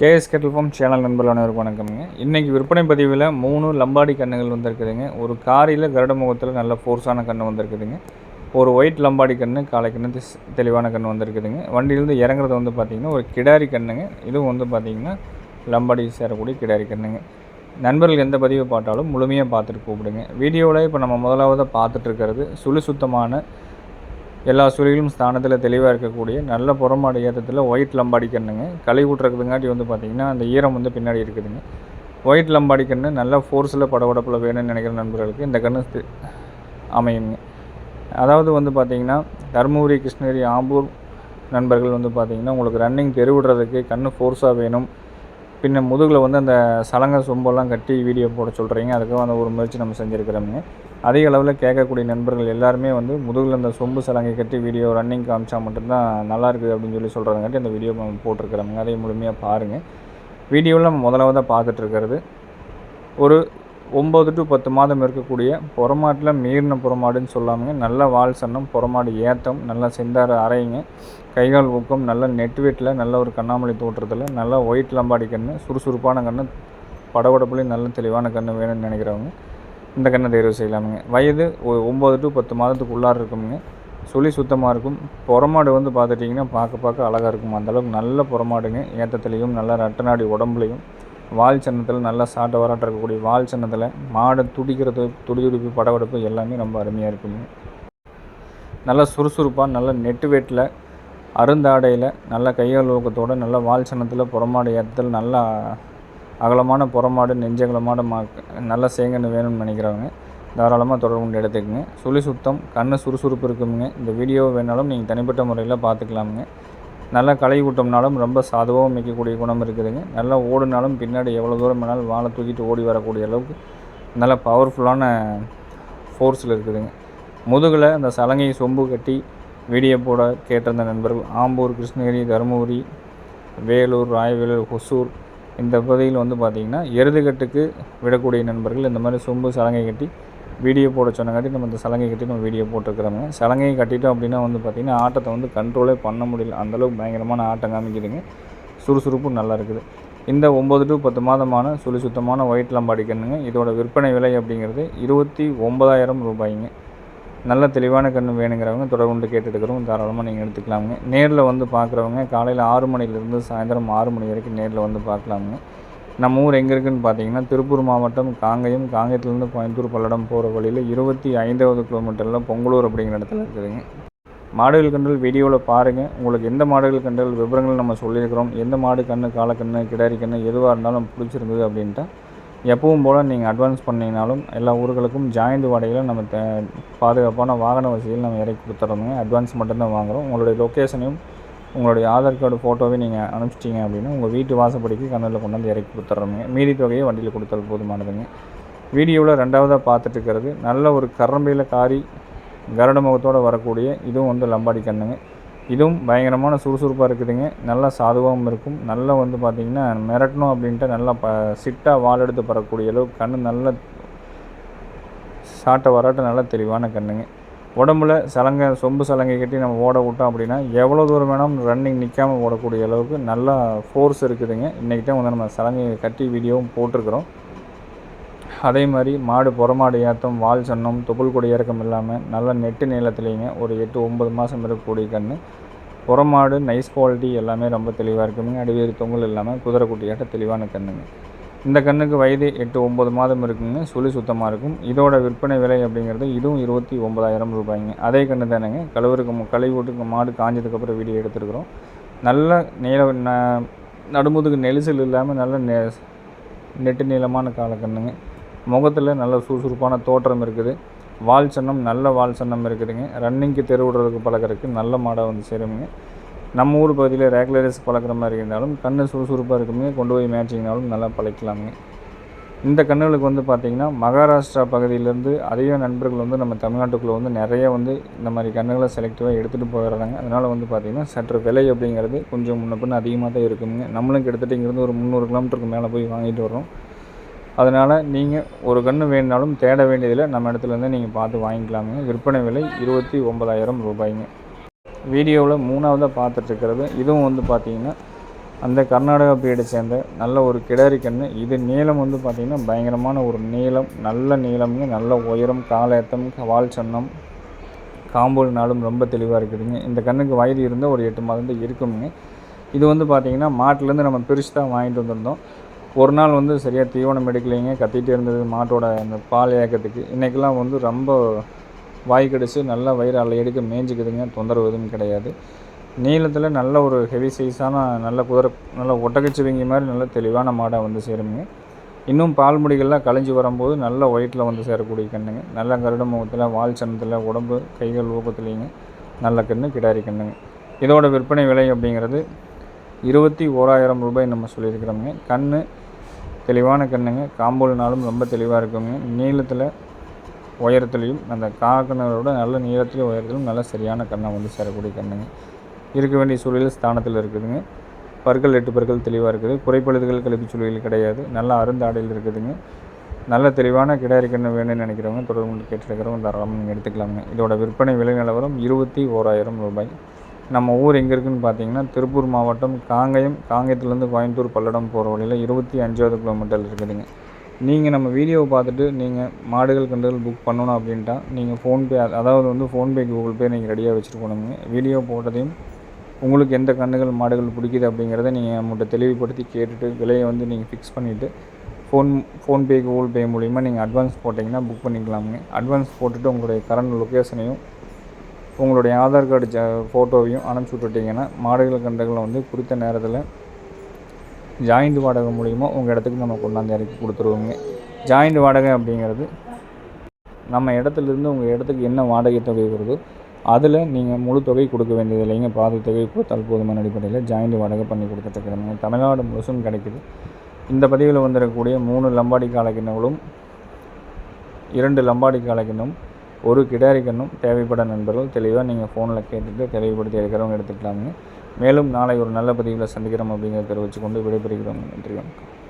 KS கேட்டல் form channel நண்பர்களான அனைவருக்கும் வணக்கம்ங்க. இன்றைக்கி விற்பனை பதிவில் மூணு லம்பாடி கண்ணுகள் வந்திருக்குதுங்க. ஒரு காரியில் கருட முகத்தில் நல்ல ஃபோர்ஸான கன்று வந்திருக்குதுங்க. ஒரு ஒயிட் லம்பாடி கன்று காலை கன்று தெளிவான கன்று வந்திருக்குதுங்க. வண்டியிலேருந்து இறங்குறது வந்து பார்த்திங்கன்னா ஒரு கிடாரி கண்ணுங்க இதுவும் வந்து பார்த்திங்கன்னா லம்பாடி சேரக்கூடிய கிடாரி கண்ணுங்க நண்பர்கள் எந்த பதிவை பார்த்தாலும் முழுமையாக பார்த்துட்டு கூப்பிடுங்க. வீடியோவில் இப்போ நம்ம முதலாவதாக பார்த்துட்டு இருக்கிறது சுழி சுத்தமான எல்லா சுழிகளும் ஸ்தானத்தில் தெளிவாக இருக்கக்கூடிய நல்ல புறமாடு ஏற்றத்தில் ஒயிட் லம்பாடி கண்ணுங்க களை ஊட்டுறதுங்காட்டி வந்து பார்த்திங்கன்னா அந்த ஈரம் வந்து பின்னாடி இருக்குதுங்க. ஒயிட் லம்பாடி நல்ல ஃபோர்ஸில் படபடப்பில் வேணும்னு நினைக்கிற நண்பர்களுக்கு இந்த கண்ணு அமையுங்க. அதாவது வந்து பார்த்திங்கன்னா தருமபுரி கிருஷ்ணகிரி ஆம்பூர் நண்பர்கள் வந்து பார்த்திங்கன்னா உங்களுக்கு ரன்னிங் தெருவிடுறதுக்கு கண்ணு ஃபோர்ஸாக வேணும். பின்ன முதுகில் வந்து அந்த சலங்கை சொம்பெல்லாம் கட்டி வீடியோ போட சொல்கிறீங்க அதுக்கும் அந்த ஒரு முயற்சி நம்ம செஞ்சுருக்கிறோமுங்க. அதிக அளவில் கேட்கக்கூடிய நண்பர்கள் எல்லாருமே வந்து முதுகில் அந்த சொம்பு சலங்கை கட்டி வீடியோ ரன்னிங் காமிச்சா மட்டும்தான் நல்லாயிருக்கு அப்படின்னு சொல்லி சொல்கிறதுங்காட்டி அந்த வீடியோ நம்ம போட்டிருக்கிறோமுங்க. அதையும் முழுமையாக பாருங்கள் வீடியோவில் நம்ம முதலாவதாக பார்த்துட்ருக்கிறது ஒரு ஒம்பது டு பத்து மாதம் இருக்கக்கூடிய புறமாட்டில் மீறின புறமாடுன்னு சொல்லாமங்க நல்ல வால் சன்னம் புறமாடு ஏத்தம் நல்லா செந்தார அரைங்க கைகால் ஊக்கம் நல்ல நெட் வெட்டில் நல்ல ஒரு கண்ணாமலை தோற்றத்தில் நல்ல ஒயிட் லம்பாடி கன்று சுறுசுறுப்பான கன்று படபடப்புலேயும் நல்ல தெளிவான கன்று வேணும்னு நினைக்கிறவங்க இந்த கண்ணை தேர்வு செய்யலாமுங்க. வயது ஒம்பது டு பத்து மாதத்துக்கு உள்ளார இருக்குங்க சுழி சுத்தமாக இருக்கும். புறமாடு வந்து பார்த்துட்டிங்கன்னா பார்க்க பார்க்க அழகாக இருக்கும்? அந்தளவுக்கு நல்ல புறமாடுங்க. ஏத்தத்துலேயும் நல்ல ரட்டநாடி உடம்புலையும் வால் சின்னத்தில் நல்லா சாட்டை வராட்ட இருக்கக்கூடிய வால் சின்னத்தில் மாடை துடிக்கிறது துடி துடிப்பு படபடப்பு எல்லாமே ரொம்ப அருமையாக இருக்குங்க. நல்ல சுறுசுறுப்பாக நல்ல நெட்டு வெட்டில் அருந்தாடையில் நல்ல கையால் நல்ல வால் சின்னத்தில் புறமாடு ஏற்றத்தில் நல்லா அகலமான புறமாடு நெஞ்சகலமான மா நல்ல சேங்கன்னு வேணும்னு நினைக்கிறவங்க தாராளமாக தொடர்பு கொண்டு எடுத்துக்கங்க. சுழி சுத்தம் கண்ணு சுறுசுறுப்பு இருக்குங்க. இந்த வீடியோ வேணாலும் நீங்கள் தனிப்பட்ட முறையில் பார்த்துக்கலாமுங்க. நல்லா களை கூட்டம்னாலும் ரொம்ப சாதுவாகவும் மிக்கக்கூடிய குணம் இருக்குதுங்க. நல்லா ஓடுனாலும் பின்னாடி எவ்வளோ தூரம் வேணாலும் வாழை தூக்கிட்டு ஓடி வரக்கூடிய அளவுக்கு நல்ல பவர்ஃபுல்லான ஃபோர்ஸில் இருக்குதுங்க. முதுகில் அந்த சலங்கை சொம்பு கட்டி வீடியோ போட கேட்டிருந்த நண்பர்கள் ஆம்பூர் கிருஷ்ணகிரி தருமபுரி வேலூர் ராயவேலூர் ஹொசூர் இந்த பகுதியில் வந்து பார்த்திங்கன்னா எருதுகட்டுக்கு விடக்கூடிய நண்பர்கள் இந்த மாதிரி சொம்பு சலங்கை கட்டி வீடியோ போட சொன்னங்காட்டி நம்ம இந்த சலங்கை கட்டி நம்ம வீடியோ போட்டிருக்கிறோங்க சலங்கையை கட்டிட்டோம் அப்படின்னா வந்து பார்த்திங்கன்னா ஆட்டத்தை வந்து கண்ட்ரோலே பண்ண முடியல. அந்தளவுக்கு பயங்கரமான ஆட்டம் காமிக்குதுங்க. சுறுசுறுப்பும் நல்லா இருக்குது. இந்த ஒம்பது டு பத்து மாதமான சுழி சுத்தமான ஒயிட் லம்பாடி கண்ணுங்க இதோட விற்பனை விலை அப்படிங்கிறது இருபத்தி ஒம்பதாயிரம் ரூபாய்ங்க. நல்ல தெளிவான கண்ணு வேணுங்கிறவங்க தொடர்பு கொண்டு கேட்டுட்டுக்கிறவங்க தாராளமாக நீங்கள் எடுத்துக்கலாமுங்க. நேரில் வந்து பார்க்குறவங்க காலையில் ஆறு மணிலேருந்து சாயந்தரம் ஆறு மணி வரைக்கும் நேரில் வந்து பார்க்கலாமுங்க நம்ம ஊர் எங்கே இருக்குதுன்னு பார்த்தீங்கன்னா திருப்பூர் மாவட்டம் காங்கயம் காங்கயத்துலேருந்து கோயம்புத்தூர் பல்லடம் போகிற வழியில் இருபத்தி ஐந்தாவது கிலோமீட்டரில் பொங்கலூர் அப்படிங்கிற இடத்துல இருக்குதுங்க. மாடுகள் கன்றுகள் வீடியோவில் பாருங்கள் உங்களுக்கு எந்த மாடுகள் கன்றுகள் விவரங்கள் நம்ம சொல்லியிருக்கிறோம். எந்த மாடு கன்று காலக்கன்று கிடாரி கன்று எதுவாக இருந்தாலும் பிடிச்சிருந்தது அப்படின்ட்டு. எப்பவும் போல் நீங்கள் அட்வான்ஸ் பண்ணிங்கனாலும் எல்லா ஊர்களுக்கும் ஜாயிண்ட் வாடகையில் நம்ம த பாதுகாப்பான வாகன வசதியில் நம்ம இறக்கி கொடுத்துறோங்க அட்வான்ஸ் மட்டும்தான் வாங்குகிறோம் உங்களுடைய லொக்கேஷனையும் உங்களுடைய ஆதார் கார்டு ஃபோட்டோவே நீங்கள் அனுப்பிச்சிட்டிங்க அப்படின்னா உங்கள் வீட்டு வாசப்படிக்கு கண்ணில் கொண்டு வந்து இறக்கி கொடுத்துட்றோங்க மீதி தொகையை வண்டியில் கொடுத்தால் போதுமானதுங்க. வீடியோவில் ரெண்டாவதாக பார்த்துட்டு இருக்கிறது. நல்ல ஒரு கரம்பையில் காரி கருட முகத்தோடு வரக்கூடிய இதுவும் வந்து லம்பாடி கண்ணுங்க. இதுவும் பயங்கரமான சுறுசுறுப்பாக இருக்குதுங்க. நல்லா சாதுவாகவும் இருக்கும். நல்லா வந்து பார்த்திங்கன்னா மிரட்டணும் அப்படின்ட்டு நல்லா ப சிட்டாக வால் எடுத்து பறக்கக்கூடிய அளவுக்கு கண் நல்ல சாட்டை வராட்ட நல்லா தெளிவான கண்ணுங்க. உடம்புல சலங்கை சொம்பு சலங்கை கட்டி நம்ம ஓட விட்டோம் அப்படின்னா எவ்வளோ தூரம் வேணாலும் ரன்னிங் நிற்காமல் ஓடக்கூடிய அளவுக்கு நல்லா ஃபோர்ஸ் இருக்குதுங்க. இன்றைக்கி தான் வந்து நம்ம சலங்கையை கட்டி வீடியோவும் போட்டிருக்கிறோம். அதே மாதிரி மாடு புறமாடு ஏற்றம் வால் சன்னம் தொப்புள் கொடி இறக்கம் இல்லாமல் நல்ல நெட்டு நீளத்துலேங்க ஒரு எட்டு ஒம்பது மாதம் இருக்கக்கூடிய கன்று புறமாடு நைஸ் குவாலிட்டி எல்லாமே ரொம்ப தெளிவாக இருக்குங்க. அடிவேறு தொங்கல் இல்லாமல் குதிரைக்குட்டியாட்ட தெளிவான கண்ணுங்க. இந்த கண்ணுக்கு வயது எட்டு ஒம்பது மாதம் இருக்குங்க. சுழி சுத்தமாக இருக்கும். இதோட விற்பனை விலை அப்படிங்கிறது இதுவும் இருபத்தி ஒம்பதாயிரம் ரூபாய்ங்க. அதே கன்று தானேங்க. கழுவுருக்கு மு- மாடு காஞ்சதுக்கப்புறம் வீடியோ எடுத்துருக்குறோம். நல்ல நீள ந- நடுமுதுகு நெரிசல் இல்லாமல் நல்ல நெ நெட்டு நீளமான காலக்கண்ணுங்க முகத்தில் நல்ல சுறுசுறுப்பான தோற்றம் இருக்குது. வால் சன்னம் நல்ல வால் சன்னம் இருக்குதுங்க. ரன்னிங்க்கு தெரு விடுறதுக்கு பழக்கறதுக்கு நல்ல மாடாக வந்து சேருங்க நம்ம ஊர் பகுதியில் ரெகுலரைஸ் பழக்கிற மாதிரி இருந்தாலும் கண் சுறுசுறுப்பாக இருக்குமே கொண்டு போய் மேட்சிங்னாலும் நல்லா பழக்கலாமுங்க இந்த கண்ணுகளுக்கு வந்து பார்த்திங்கன்னா மகாராஷ்டிரா பகுதியிலேருந்து அதிக நண்பர்கள் வந்து நம்ம தமிழ்நாட்டுக்குள்ளே வந்து நிறைய வந்து இந்த மாதிரி கண்ணுகளை செலக்டிவாக எடுத்துகிட்டு போயிடுறாங்க. அதனால் வந்து பார்த்திங்கன்னா சற்று விலை அப்படிங்கிறது கொஞ்சம் முன்ன பின்ன அதிகமாக தான் இருக்குங்க. நம்மளும் கிட்டத்தட்ட இங்கேருந்து ஒரு முந்நூறு கிலோமீட்டருக்கு மேலே போய் வாங்கிட்டு வரோம் அதனால் நீங்கள் ஒரு கன்று வேணுனாலும் தேட வேண்டியதில் நம்ம இடத்துலேருந்து நீங்கள் பார்த்து வாங்கிக்கலாமுங்க. விற்பனை விலை இருபத்தி ஒன்பதாயிரம் ரூபாய்ங்க. வீடியோவில் மூணாவதாக பார்த்துட்ருக்கிறது. இதுவும் வந்து பார்த்தீங்கன்னா அந்த கர்நாடகா பீரியடை சேர்ந்த நல்ல ஒரு கிடாரி கன்று. இது நீளம் வந்து பார்த்திங்கன்னா பயங்கரமான ஒரு நீளம் நல்ல நீளம்ங்க நல்ல உயரம் காலேத்தம் வால் சன்னம் காம்போல் நாளும் ரொம்ப தெளிவாக இருக்குதுங்க. இந்த கண்ணுக்கு வயது இருந்தால் ஒரு எட்டு மாதம் தான் இருக்குங்க இது வந்து பார்த்திங்கன்னா மாட்டிலேருந்து நம்ம பிரித்து தான் வாங்கிட்டு வந்திருந்தோம். ஒரு நாள் வந்து சரியாக தீவனம் எடுக்கலைங்க. கத்திகிட்டே இருந்தது மாட்டோட அந்த பால் ஏக்கத்துக்கு. இன்றைக்கெல்லாம் வந்து ரொம்ப வாய் கடிச்சு நல்லா வயிறு அல்ல எடுக்க மேய்ஞ்சிக்குதுங்க தொந்தரவு எதுவும் கிடையாது. நீளத்தில் நல்ல ஒரு ஹெவி சைஸான நல்ல குதிரை நல்ல ஒட்டகச்சிவிங்கி மாதிரி நல்ல தெளிவான மாடாக வந்து சேருங்க இன்னும் பால் முடிகள்லாம் கழிஞ்சு வரும்போது நல்ல ஒயிட்டில் வந்து சேரக்கூடிய கண்ணுங்க. நல்ல கருட முகத்தில் வால் சனத்தில் உடம்பு கைகள் ஊக்கத்துலேங்க நல்ல கன்று கிடாரி கண்ணுங்க. இதோட விற்பனை விலை அப்படிங்கிறது இருபத்தி ஓராயிரம் ரூபாய் நம்ம சொல்லியிருக்கிறோங்க கண் தெளிவான கண்ணுங்க. காம்பூல்னாலும் ரொம்ப தெளிவாக இருக்குங்க. நீளத்தில் உயரத்துலையும் அந்த காக்கனரோட நல்ல நீளத்திலையும் உயரத்திலும் நல்ல சரியான கண்ணை வந்து சேரக்கூடிய கண்ணுங்க. இருக்க வேண்டிய சூழலில் ஸ்தானத்தில் இருக்குதுங்க. பற்கள் எட்டு பற்கள் தெளிவாக இருக்குது. குறைப்பழுதுகள் கழிப்பு சூழலில் கிடையாது. நல்ல அருந்தாடையில் இருக்குதுங்க. நல்ல தெளிவான கிடாரி கண்ணு வேணும்னு நினைக்கிறவங்க தொடர்பு கேட்டுருக்கிறவங்க தாராளமாக நீங்கள் எடுத்துக்கலாங்க இதோட விற்பனை விலை நிலவரம் இருபத்தி ஓராயிரம் ரூபாய். நம்ம ஊர் எங்கே இருக்குதுன்னு பார்த்தீங்கன்னா திருப்பூர் மாவட்டம் காங்கயம் காங்கயத்துலேருந்து கோயம்புத்தூர் பல்லடம் போகிற வழியில் இருபத்தி அஞ்சாவது கிலோமீட்டர் இருக்குதுங்க. நீங்கள் நம்ம வீடியோவை பார்த்துட்டு நீங்கள் மாடுகள் கன்றுகள் புக் பண்ணணும் அப்படின்ட்டா நீங்கள் ஃபோன்பே அதாவது வந்து ஃபோன்பே கூகுள் பே நீங்கள் ரெடியாக வச்சுட்டு வீடியோ போட்டதையும் உங்களுக்கு எந்த கன்றுகள் மாடுகள் பிடிக்குது அப்படிங்கிறத நீங்கள் நம்மகிட்ட தெளிவுபடுத்தி கேட்டுட்டு விலையை வந்து நீங்கள் ஃபிக்ஸ் பண்ணிவிட்டு ஃபோன் ஃபோன்பே கூகுள் பே மூலிமா நீங்கள் அட்வான்ஸ் போட்டிங்கன்னா புக் பண்ணிக்கலாமுங்க. அட்வான்ஸ் போட்டுட்டு உங்களுடைய கரண்ட் லொக்கேஷனையும் உங்களுடைய ஆதார் கார்டு ஜ ஃபோட்டோவையும் அனுப்பிச்சி விட்டுட்டிங்கன்னா மாடுகள் கன்றுகளை வந்து குறித்த நேரத்தில் ஜாயிண்ட் வாடகை மூலிமா உங்கள் இடத்துக்கு நம்ம கொண்டாந்து இறக்கி கொடுத்துருவோங்க. ஜாயிண்ட் வாடகை அப்படிங்கிறது நம்ம இடத்துலேருந்து உங்கள் இடத்துக்கு என்ன வாடகை தொகை வருதோ அதில் நீங்கள் முழு தொகை கொடுக்க வேண்டியது இல்லைங்க. பாதி தொகை கொடுத்தால் போதுமான அடிப்படையில் ஜாயிண்ட் வாடகை பண்ணி கொடுத்துட்ருக்குறோங்க. தமிழ்நாடு முழுசும் கிடைக்குது. இந்த பதிவில் வந்திருக்கக்கூடிய மூணு லம்பாடி காலக்கிணங்களும் இரண்டு லம்பாடி காலக்கிணம் ஒரு கிடாரி கண்ணும் தேவைப்பட நண்பர்கள் தெளிவாக நீங்கள் ஃபோனில் கேட்டுட்டு தெளிவுபடுத்தி எடுக்கிறவங்க எடுத்துக்கலாமுங்க மேலும் நாளை ஒரு நல்ல பதிவில் சந்திக்கிறோம் அப்படிங்கிறத தெரிவித்துக்கொண்டு விடைபெறுகிறோம். நன்றி வணக்கம்.